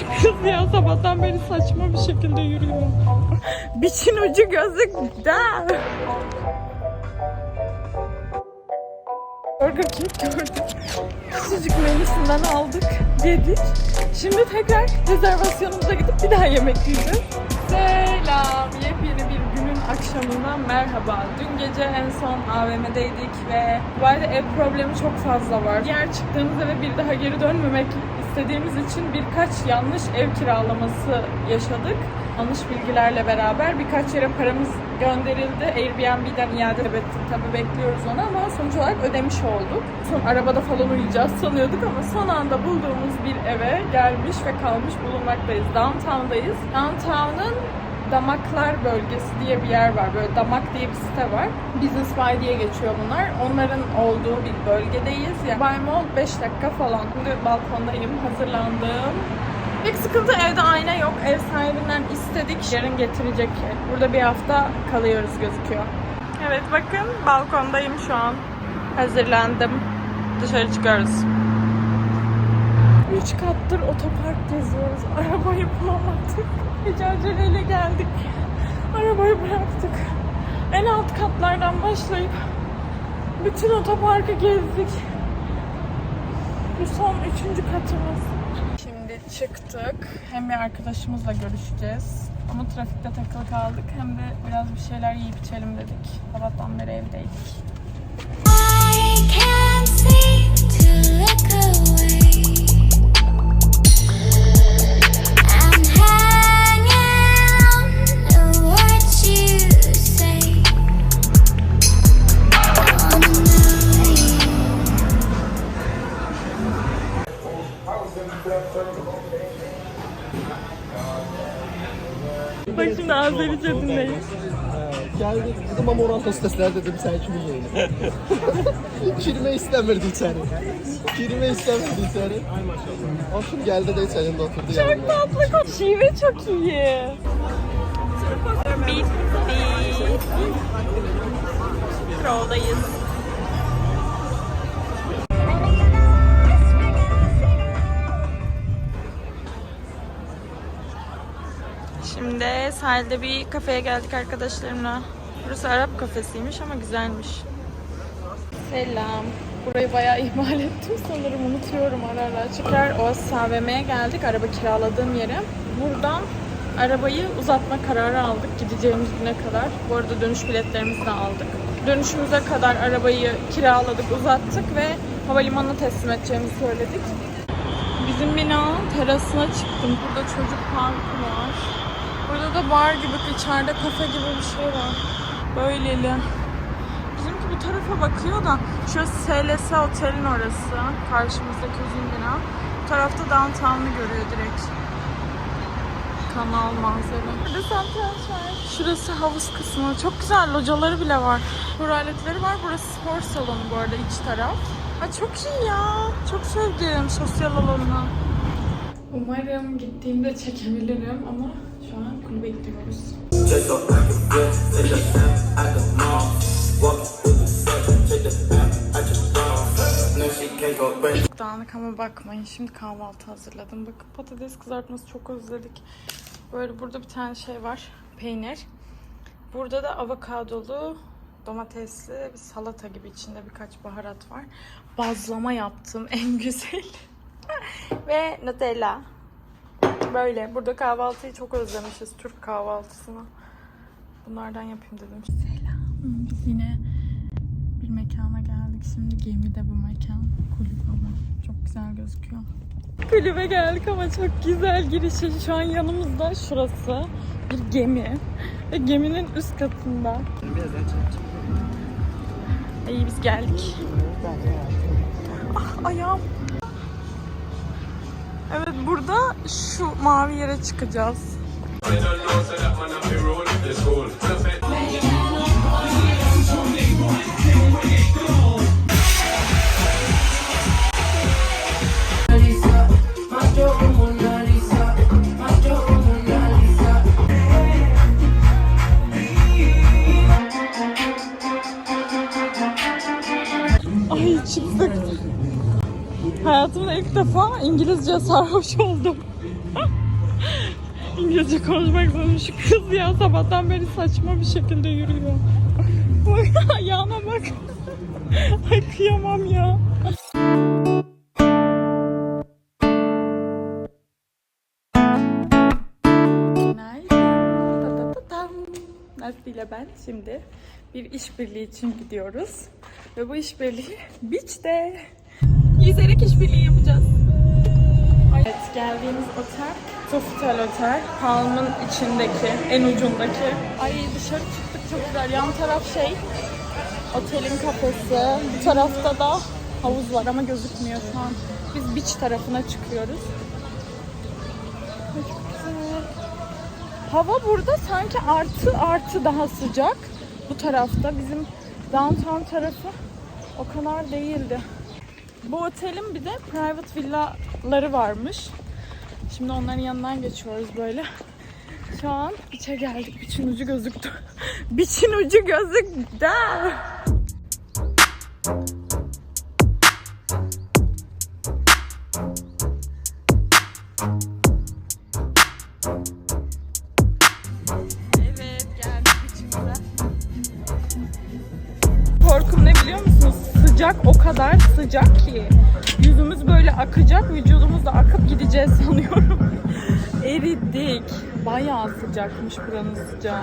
şu kız ya sabahtan beri saçma bir şekilde yürüyor. Biçin ucu gözükte. Burger King gördük. Küçücük menüsünden aldık, yedik. Şimdi tekrar rezervasyonumuza gidip bir daha yemek yiyeceğiz. Selam, yepyeni bir günün akşamından merhaba. Dün gece en son AVM'deydik ve bu arada ev problemi çok fazla var. Diğer çıktığımız eve bir daha geri dönmemek istediğimiz için birkaç yanlış ev kiralaması yaşadık. Yanlış bilgilerle beraber birkaç yere paramız gönderildi. Airbnb'den iade ettik. Tabii bekliyoruz onu ama sonuç olarak ödemiş olduk. Son arabada falan uyuyacağız sanıyorduk ama son anda bulduğumuz bir eve gelmiş ve kalmış bulunmaktayız. Downtown'dayız. Downtown'ın Damaklar bölgesi diye bir yer var. Böyle Damak diye bir site var. Business Bay diye geçiyor bunlar. Onların olduğu bir bölgedeyiz. Yani Bay Mall 5 dakika falan. Şimdi balkondayım, hazırlandım. Pek sıkıntı evde ayna yok. Ev sahibinden istedik. Yarın getirecek. Burada bir hafta kalıyoruz gözüküyor. Evet bakın balkondayım şu an. Hazırlandım. Dışarı çıkıyoruz. Üç kattır otopark geziyoruz. Arabayı bulamadık. Hiç aceleyle geldik. Arabayı bıraktık. En alt katlardan başlayıp bütün otoparkı gezdik. Bu son üçüncü katımız. Şimdi çıktık. Hem bir arkadaşımızla görüşeceğiz. Ama trafikte takılı kaldık. Hem de biraz bir şeyler yiyip içelim dedik. Sabahtan beri evdeydik. I can't seem to look away. Bak şimdi Azerice dinleyin. Geldi dedim ama oran hostesler dedim sen kimin yayını? Kirime istemirdi içeri. Kirime istemirdi içeri. O şimdi geldi de içerinde oturdu Çok yanımda. tatlı konu. Şive çok iyi. Bitti. Troll'dayız. Şimdi sahilde bir kafeye geldik arkadaşlarımla. Burası Arap kafesiymiş ama güzelmiş. Selam. Burayı bayağı ihmal ettim sanırım unutuyorum ara ara. Tekrar Oasis AVM'ye geldik araba kiraladığım yere. Buradan arabayı uzatma kararı aldık gideceğimiz güne kadar. Bu arada dönüş biletlerimizi de aldık. Dönüşümüze kadar arabayı kiraladık, uzattık ve havalimanına teslim edeceğimizi söyledik. Bizim binanın terasına çıktım. Burada çocuk parkı var. Burada da bar gibi, içeride kafe gibi bir şey var. Böyleli. Bizimki bu tarafa bakıyor da şu SLS Otel'in orası. Karşımızdaki uzun bina. Bu tarafta downtown'u görüyor direkt. Kanal manzara. Burada satranç var. Şurası havuz kısmı. Çok güzel locaları bile var. Spor aletleri var. Burası spor salonu bu arada iç taraf. Ha çok iyi ya. Çok sevdim sosyal alanını. Umarım gittiğimde çekebilirim ama şu an kulübe gidiyoruz. Dağınık ama bakmayın. Şimdi kahvaltı hazırladım. Bakın patates kızartması çok özledik. Böyle burada bir tane şey var. Peynir. Burada da avokadolu domatesli bir salata gibi içinde birkaç baharat var. Bazlama yaptım en güzel. Ve Nutella. Böyle. Burada kahvaltıyı çok özlemişiz. Türk kahvaltısını. Bunlardan yapayım dedim. Selam. Biz yine bir mekana geldik. Şimdi gemide bu mekan. Kulüp ama. Çok güzel gözüküyor. Kulübe geldik ama çok güzel girişi. Şu an yanımızda şurası bir gemi. Ve geminin üst katında. İyi biz geldik. Ah ayağım. Burada şu mavi yere çıkacağız. Ay çıktık. Hayatımda ilk defa İngilizce sarhoş oldum. İngilizce konuşmak zorunda şu kız ya sabahtan beri saçma bir şekilde yürüyor. Bak ayağına bak. Ay kıyamam ya. Nasıl ile ben şimdi bir işbirliği için gidiyoruz. Ve bu işbirliği beach'te. Yüzerek işbirliği yapacağız. Evet, geldiğimiz otel Sofitel Otel. Palm'ın içindeki, en ucundaki. Ay dışarı çıktık çok güzel. Yan taraf şey, otelin kafesi. Bu tarafta da havuz var ama gözükmüyor şu an. Biz beach tarafına çıkıyoruz. Ay, çok güzel. Hava burada sanki artı artı daha sıcak. Bu tarafta bizim downtown tarafı o kadar değildi. Bu otelin bir de private villaları varmış. Şimdi onların yanından geçiyoruz böyle. Şu an biçe geldik. Biçin ucu gözüktü. Biçin ucu gözüktü. Sıcak o kadar sıcak ki. Yüzümüz böyle akacak, vücudumuz da akıp gideceğiz sanıyorum. Eridik. Bayağı sıcakmış buranın sıcağı.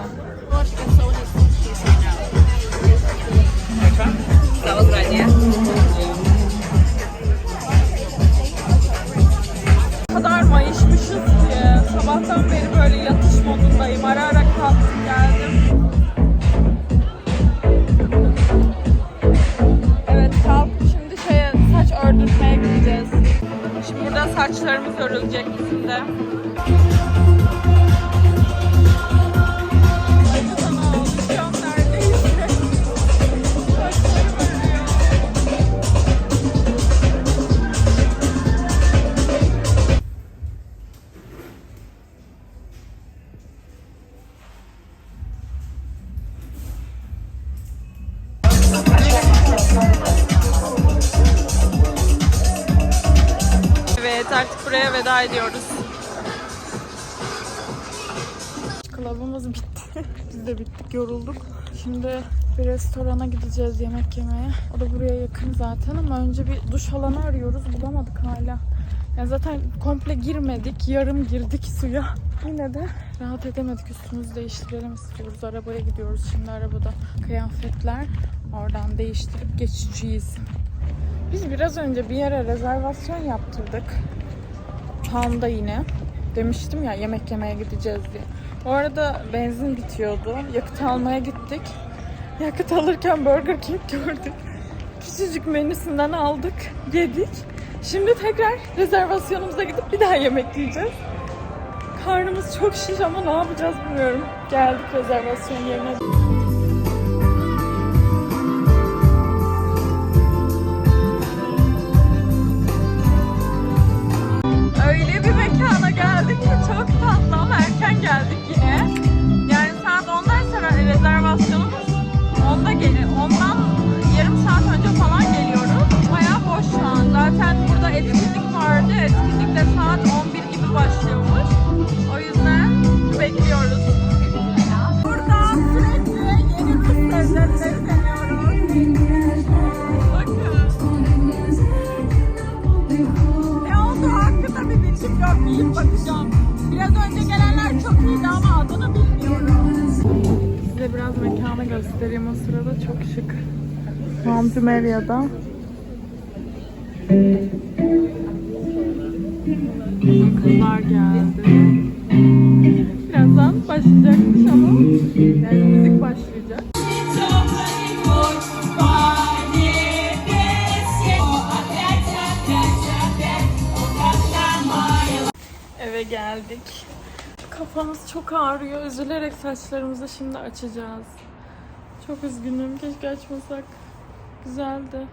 O kadar mayışmışız ki. Sabahtan beri böyle yatış modundayım. Ara ara kalktım geldim. Saçlarımız örülecek bizim de. Veda ediyoruz. Kılavumuz bitti. Biz de bittik, yorulduk. Şimdi bir restorana gideceğiz yemek yemeye. O da buraya yakın zaten ama önce bir duş alanı arıyoruz. Bulamadık hala. Yani zaten komple girmedik. Yarım girdik suya. Yine de rahat edemedik. Üstümüzü değiştirelim istiyoruz. Arabaya gidiyoruz. Şimdi arabada kıyafetler. Oradan değiştirip geçeceğiz. Biz biraz önce bir yere rezervasyon yaptırdık. Palm'da yine. Demiştim ya yemek yemeye gideceğiz diye. O arada benzin bitiyordu. Yakıt almaya gittik. Yakıt alırken Burger King gördük. Küçücük menüsünden aldık, yedik. Şimdi tekrar rezervasyonumuza gidip bir daha yemek yiyeceğiz. Karnımız çok şiş ama ne yapacağız bilmiyorum. Geldik rezervasyon yerine. Göstereyim o sırada çok şık. Mampimerya'da. Kızlar geldi. Birazdan başlayacakmış ama yani müzik başlayacak. Eve geldik. Kafamız çok ağrıyor. Üzülerek saçlarımızı şimdi açacağız. Çok üzgünüm. Keşke açmasak. Güzeldi.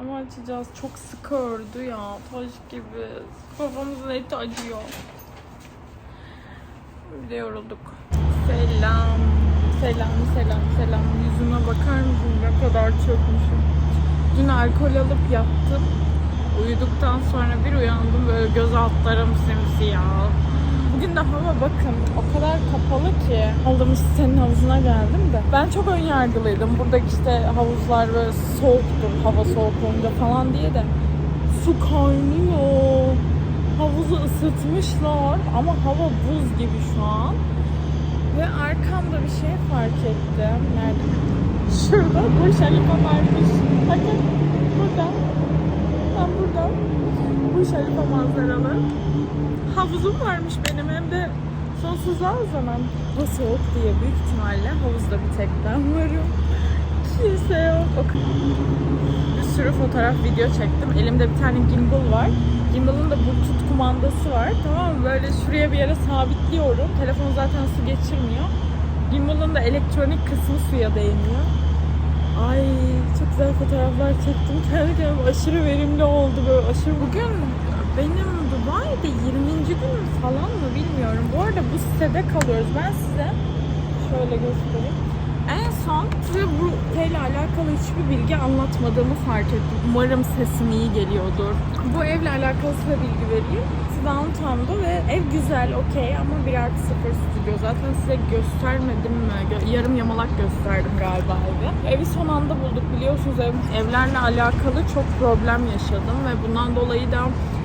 Ama açacağız. Çok sıkı ördü ya. Taş gibi. Kafamızın eti acıyor. De yorulduk. Selam. Selam, selam, selam. Yüzüme bakar mısın? Ne kadar çökmüşüm. Dün alkol alıp yattım. Uyuduktan sonra bir uyandım böyle göz altlarım simsiyah. Bugün de hava bakın o kadar kapalı ki. Aldığım sitenin havuzuna geldim de. Ben çok ön yargılıydım. Buradaki işte havuzlar böyle soğuktur, hava soğuk olunca falan diye de. Su kaynıyor. Havuzu ısıtmışlar ama hava buz gibi şu an. Ve arkamda bir şey fark ettim. Nerede? Şurada Burj Khalifa varmış. Bakın burada. Khalifa manzaralı. Havuzum varmış benim hem de sonsuzluğa uzanan. Bu soğuk diye büyük ihtimalle havuzda bir tek ben varım. Kimse yok. Bakın. Bir sürü fotoğraf video çektim. Elimde bir tane gimbal var. Gimbal'ın da Bluetooth kumandası var. Tamam mı? Böyle şuraya bir yere sabitliyorum. Telefon zaten su geçirmiyor. Gimbal'ın da elektronik kısmı suya değmiyor. Ay çok güzel fotoğraflar çektim. Kendi kendime aşırı verimli oldu böyle aşırı. Bugün benim Dubai'de 20. günüm falan mı bilmiyorum. Bu arada bu sitede kalıyoruz. Ben size şöyle göstereyim. En son size bu siteyle alakalı hiçbir bilgi anlatmadığımı fark ettim. Umarım sesim iyi geliyordur. Bu evle alakalı size bilgi vereyim. Downtown'da ve ev güzel, okey ama 1 artı 0 stüdyo. Zaten size göstermedim mi? Yarım yamalak gösterdim galiba evi. Evi son anda bulduk biliyorsunuz ev, evlerle alakalı çok problem yaşadım ve bundan dolayı da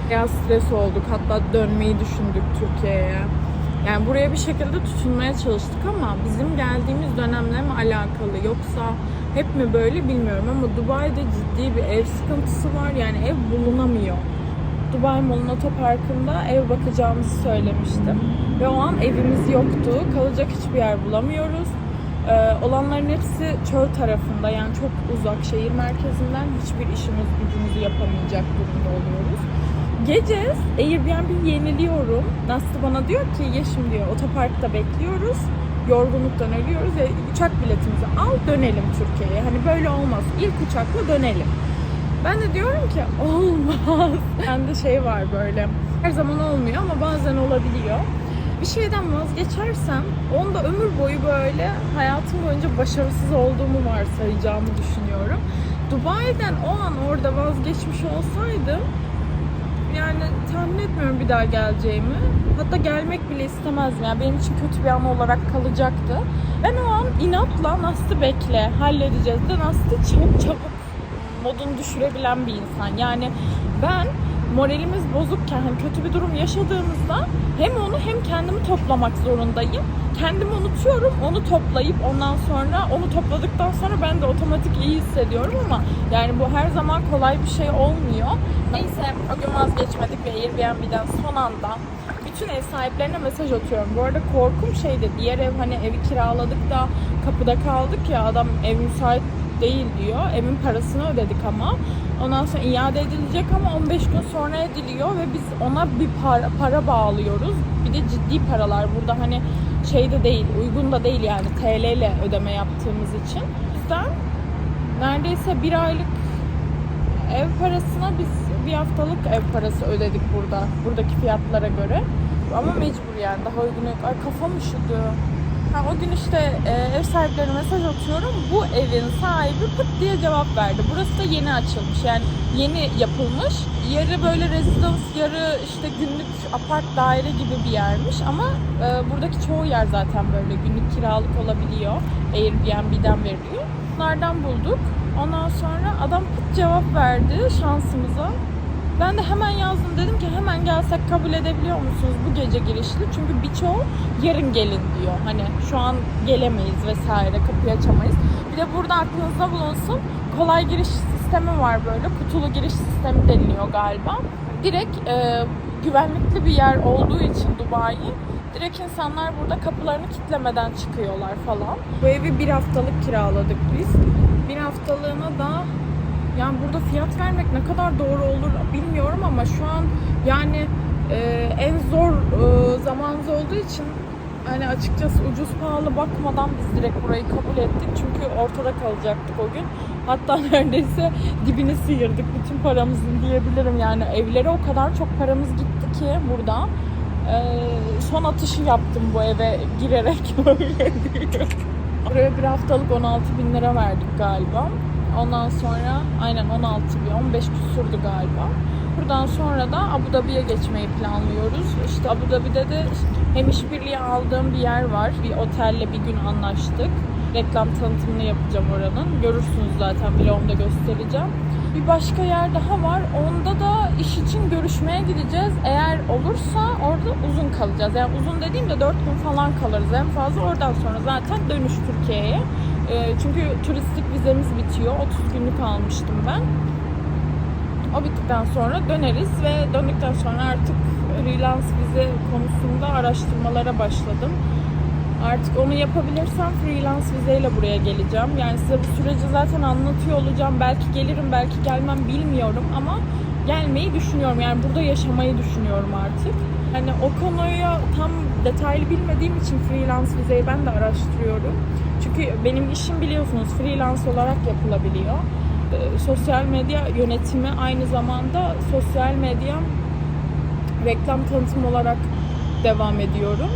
biraz stres olduk. Hatta dönmeyi düşündük Türkiye'ye. Yani buraya bir şekilde tutunmaya çalıştık ama bizim geldiğimiz dönemle mi alakalı yoksa hep mi böyle bilmiyorum ama Dubai'de ciddi bir ev sıkıntısı var. Yani ev bulunamıyor. Dubai Mall'un otoparkında ev bakacağımızı söylemiştim. Ve o an evimiz yoktu. Kalacak hiçbir yer bulamıyoruz. Ee, olanların hepsi çöl tarafında yani çok uzak şehir merkezinden hiçbir işimiz gücümüzü yapamayacak durumda oluyoruz. Gece Airbnb yeniliyorum. Nasıl bana diyor ki Yeşim diyor otoparkta bekliyoruz. Yorgunluktan ölüyoruz ve uçak biletimizi al dönelim Türkiye'ye. Hani böyle olmaz. İlk uçakla dönelim. Ben de diyorum ki olmaz. Bende şey var böyle. Her zaman olmuyor ama bazen olabiliyor. Bir şeyden vazgeçersem onda ömür boyu böyle hayatım boyunca başarısız olduğumu varsayacağımı düşünüyorum. Dubai'den o an orada vazgeçmiş olsaydım yani tahmin etmiyorum bir daha geleceğimi. Hatta gelmek bile istemezdim. Yani benim için kötü bir an olarak kalacaktı. Ben o an inatla Nast'ı bekle, halledeceğiz de Nast'ı çok çabuk modunu düşürebilen bir insan. Yani ben moralimiz bozukken, hani kötü bir durum yaşadığımızda hem onu hem kendimi toplamak zorundayım. Kendimi unutuyorum, onu toplayıp ondan sonra onu topladıktan sonra ben de otomatik iyi hissediyorum ama yani bu her zaman kolay bir şey olmuyor. Neyse o gün vazgeçmedik ve Airbnb'den son anda bütün ev sahiplerine mesaj atıyorum. Bu arada korkum şeydi diğer ev hani evi kiraladık da kapıda kaldık ya adam ev müsait değil diyor. Evin parasını ödedik ama. Ondan sonra iade edilecek ama 15 gün sonra ediliyor ve biz ona bir para, para bağlıyoruz. Bir de ciddi paralar burada hani şey de değil, uygun da değil yani TL ile ödeme yaptığımız için. O yüzden neredeyse bir aylık ev parasına biz bir haftalık ev parası ödedik burada. Buradaki fiyatlara göre. Ama mecbur yani daha uygun yok. Ay kafam üşüdü. O gün işte e, ev sahiplerine mesaj atıyorum. Bu evin sahibi pıt diye cevap verdi. Burası da yeni açılmış. Yani yeni yapılmış. Yarı böyle rezidans, yarı işte günlük apart daire gibi bir yermiş. Ama e, buradaki çoğu yer zaten böyle günlük kiralık olabiliyor. Airbnb'den veriliyor. Bunlardan bulduk. Ondan sonra adam pıt cevap verdi şansımıza. Ben de hemen yazdım dedim ki hemen gelsek kabul edebiliyor musunuz bu gece girişli? Çünkü birçoğu yarın gelin diyor. Hani şu an gelemeyiz vesaire kapıyı açamayız. Bir de burada aklınızda bulunsun kolay giriş sistemi var böyle. Kutulu giriş sistemi deniliyor galiba. Direkt e, güvenlikli bir yer olduğu için Dubai direkt insanlar burada kapılarını kitlemeden çıkıyorlar falan. Bu evi bir haftalık kiraladık biz. Bir haftalığına da yani burada fiyat vermek ne kadar doğru olur bilmiyorum ama şu an yani e, en zor e, zamanımız olduğu için hani açıkçası ucuz pahalı bakmadan biz direkt burayı kabul ettik. Çünkü ortada kalacaktık o gün. Hatta neredeyse dibini sıyırdık bütün paramızın diyebilirim. Yani evlere o kadar çok paramız gitti ki burada. E, son atışı yaptım bu eve girerek böyle diyor. Buraya bir haftalık 16 bin lira verdik galiba. Ondan sonra aynen 16 bin, 15 küsürdü galiba. Buradan sonra da Abu Dhabi'ye geçmeyi planlıyoruz. İşte Abu Dhabi'de de hem işbirliği aldığım bir yer var. Bir otelle bir gün anlaştık. Reklam tanıtımını yapacağım oranın. Görürsünüz zaten vlogumda göstereceğim. Bir başka yer daha var. Onda da iş için görüşmeye gideceğiz. Eğer olursa orada uzun kalacağız. Yani uzun dediğimde 4 gün falan kalırız en fazla. Oradan sonra zaten dönüş Türkiye'ye. Ee, çünkü turistik vizemiz bitiyor. 30 günlük almıştım ben. O bittikten sonra döneriz ve döndükten sonra artık freelance vize konusunda araştırmalara başladım. Artık onu yapabilirsem freelance vizeyle buraya geleceğim. Yani size bu süreci zaten anlatıyor olacağım. Belki gelirim, belki gelmem bilmiyorum ama gelmeyi düşünüyorum. Yani burada yaşamayı düşünüyorum artık. Hani o konuyu tam detaylı bilmediğim için freelance vizeyi ben de araştırıyorum. Çünkü benim işim biliyorsunuz freelance olarak yapılabiliyor. Ee, sosyal medya yönetimi aynı zamanda sosyal medya reklam tanıtım olarak devam ediyorum.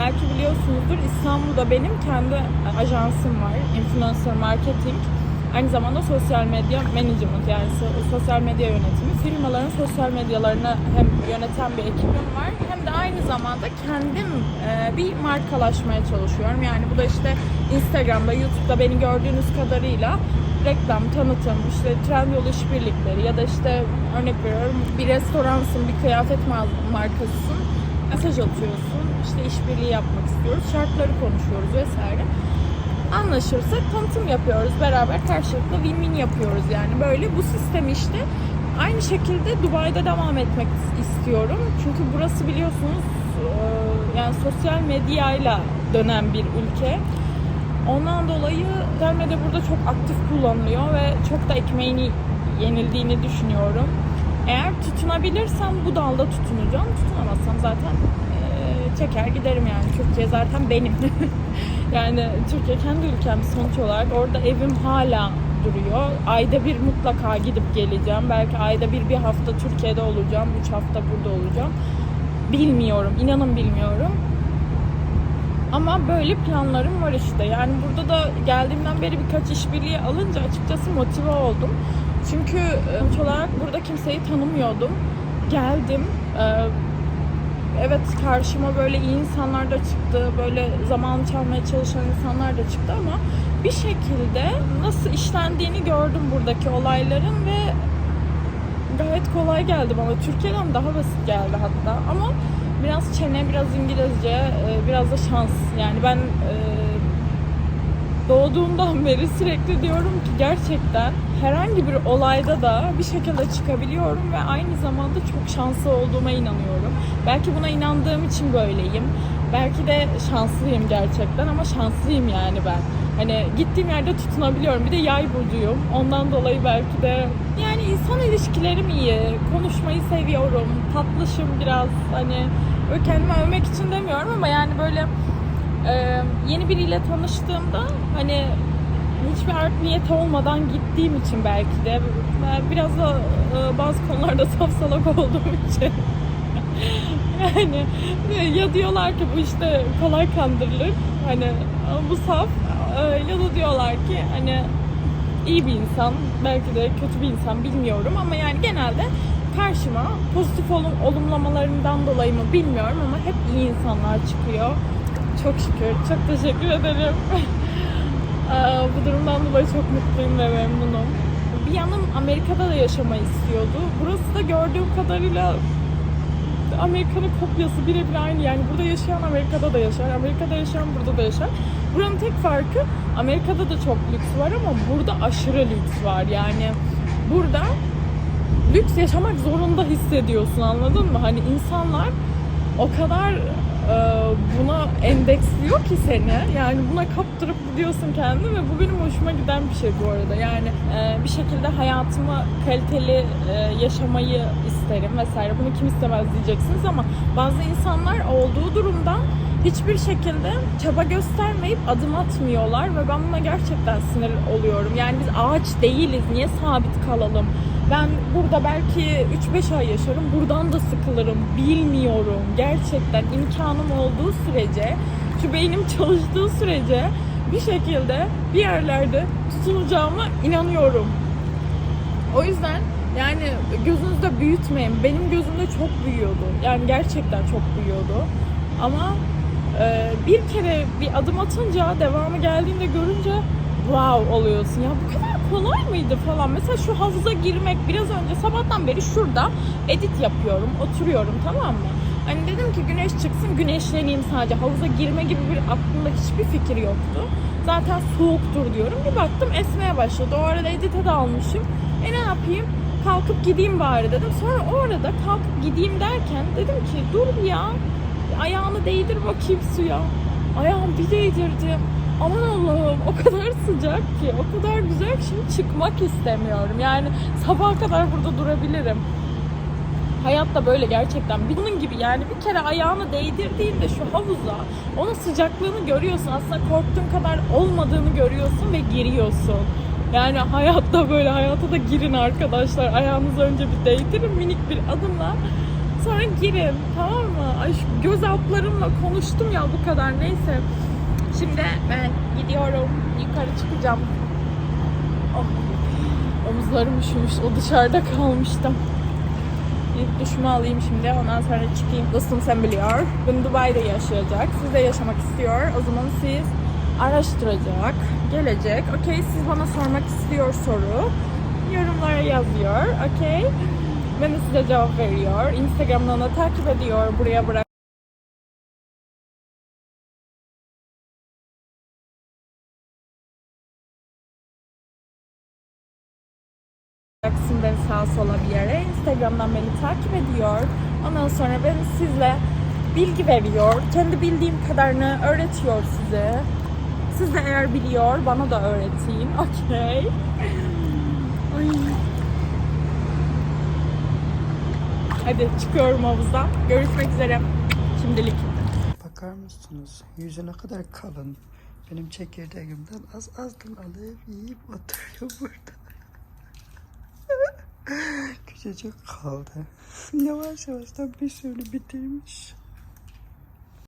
Belki biliyorsunuzdur İstanbul'da benim kendi ajansım var. Influencer Marketing. Aynı zamanda sosyal medya management yani so- sosyal medya yönetimi. Firmaların sosyal medyalarını hem yöneten bir ekibim var hem de aynı zamanda kendim e, bir markalaşmaya çalışıyorum. Yani bu da işte Instagram'da, YouTube'da beni gördüğünüz kadarıyla reklam, tanıtım, işte Trendyol işbirlikleri ya da işte örnek veriyorum bir restoransın, bir kıyafet ma- markasısın mesaj atıyorsun. İşte işbirliği yapmak istiyoruz. Şartları konuşuyoruz vesaire. Anlaşırsak tanıtım yapıyoruz. Beraber karşılıklı win-win yapıyoruz yani. Böyle bu sistem işte. Aynı şekilde Dubai'de devam etmek istiyorum. Çünkü burası biliyorsunuz e, yani sosyal medyayla dönen bir ülke. Ondan dolayı medya burada çok aktif kullanılıyor ve çok da ekmeğini yenildiğini düşünüyorum. Eğer tutunabilirsem bu dalda tutunacağım. Tutunamazsam zaten eee, çeker giderim yani. Türkiye zaten benim. yani Türkiye kendi ülkem sonuç olarak. Orada evim hala duruyor. Ayda bir mutlaka gidip geleceğim. Belki ayda bir bir hafta Türkiye'de olacağım. Üç hafta burada olacağım. Bilmiyorum. inanın bilmiyorum. Ama böyle planlarım var işte. Yani burada da geldiğimden beri birkaç işbirliği alınca açıkçası motive oldum. Çünkü e, sonuç olarak burada kimseyi tanımıyordum. Geldim. e, Evet karşıma böyle iyi insanlar da çıktı. Böyle zaman çalmaya çalışan insanlar da çıktı ama bir şekilde nasıl işlendiğini gördüm buradaki olayların ve gayet kolay geldi bana. Türkiye'den daha basit geldi hatta ama biraz çene, biraz İngilizce, e, biraz da şans. Yani ben e, doğduğumdan beri sürekli diyorum ki gerçekten herhangi bir olayda da bir şekilde çıkabiliyorum ve aynı zamanda çok şanslı olduğuma inanıyorum. Belki buna inandığım için böyleyim. Belki de şanslıyım gerçekten ama şanslıyım yani ben. Hani gittiğim yerde tutunabiliyorum. Bir de yay burcuyum. Ondan dolayı belki de yani insan ilişkilerim iyi. Konuşmayı seviyorum. Tatlışım biraz. Hani böyle kendimi övmek için demiyorum ama yani böyle ee, yeni biriyle tanıştığımda hani hiçbir art niyet olmadan gittiğim için belki de biraz da e, bazı konularda safsalak olduğum için yani ya diyorlar ki bu işte kolay kandırılır hani bu saf e, ya da diyorlar ki hani iyi bir insan belki de kötü bir insan bilmiyorum ama yani genelde karşıma pozitif olum, olumlamalarından dolayı mı bilmiyorum ama hep iyi insanlar çıkıyor. Çok şükür. Çok teşekkür ederim. Aa, Bu durumdan dolayı çok mutluyum ve memnunum. Bir yanım Amerika'da da yaşamayı istiyordu. Burası da gördüğüm kadarıyla Amerika'nın kopyası birebir aynı. Yani burada yaşayan Amerika'da da yaşar. Amerika'da yaşayan burada da yaşar. Buranın tek farkı Amerika'da da çok lüks var ama burada aşırı lüks var. Yani burada lüks yaşamak zorunda hissediyorsun anladın mı? Hani insanlar o kadar buna endeksliyor ki seni. Yani buna kaptırıp gidiyorsun kendini ve bu benim hoşuma giden bir şey bu arada. Yani e, bir şekilde hayatımı kaliteli e, yaşamayı isterim vesaire. Bunu kim istemez diyeceksiniz ama bazı insanlar olduğu durumdan hiçbir şekilde çaba göstermeyip adım atmıyorlar ve ben buna gerçekten sinir oluyorum. Yani biz ağaç değiliz. Niye sabit kalalım? Ben burada belki 3-5 ay yaşarım. Buradan da sıkılırım. Bilmiyorum. Gerçekten imkanım olduğu sürece, şu beynim çalıştığı sürece bir şekilde bir yerlerde tutunacağıma inanıyorum. O yüzden Yani gözünüzde büyütmeyin. Benim gözümde çok büyüyordu. Yani gerçekten çok büyüyordu. Ama bir kere bir adım atınca devamı geldiğinde görünce wow oluyorsun. Ya bu kadar kolay mıydı falan. Mesela şu havuza girmek biraz önce sabahtan beri şurada edit yapıyorum. Oturuyorum tamam mı? Hani dedim ki güneş çıksın güneşleneyim sadece. Havuza girme gibi bir aklımda hiçbir fikir yoktu. Zaten soğuktur diyorum. Bir baktım esmeye başladı. O arada edite de almışım. E ne yapayım? Kalkıp gideyim bari dedim. Sonra o arada kalkıp gideyim derken dedim ki dur ya. Ayağını değdir bakayım suya. Ayağımı bir değdirdim. Aman Allah'ım o kadar sıcak ki, o kadar güzel ki şimdi çıkmak istemiyorum. Yani sabaha kadar burada durabilirim. Hayat da böyle gerçekten. Bunun gibi yani bir kere ayağını değdirdiğinde şu havuza onun sıcaklığını görüyorsun. Aslında korktuğun kadar olmadığını görüyorsun ve giriyorsun. Yani hayatta böyle hayata da girin arkadaşlar. Ayağınızı önce bir değdirin minik bir adımla. Sonra girin tamam mı? Ay şu göz altlarımla konuştum ya bu kadar neyse. Şimdi ben gidiyorum. Yukarı çıkacağım. Oh. Omuzlarım üşümüş. O dışarıda kalmıştım. İlk duşumu alayım şimdi. Ondan sonra çıkayım. Dostum sen biliyor. Bugün Dubai'de yaşayacak. Siz de yaşamak istiyor. O zaman siz araştıracak. Gelecek. Okey siz bana sormak istiyor soru. Yorumlara yazıyor. Okey. Ben size cevap veriyor. Instagram'dan da takip ediyor. Buraya bırak. bıraksın beni sağa sola bir yere. Instagram'dan beni takip ediyor. Ondan sonra ben sizle bilgi veriyor. Kendi bildiğim kadarını öğretiyor size. Siz de eğer biliyor bana da öğretin. Okey. Hadi çıkıyorum havuzdan. Görüşmek üzere. Şimdilik. Bakar mısınız? Yüzü ne kadar kalın. Benim çekirdeğimden az azdan alıp yiyip oturuyor burada. Küçücük kaldı. Yavaş yavaştan bir sürü bitirmiş.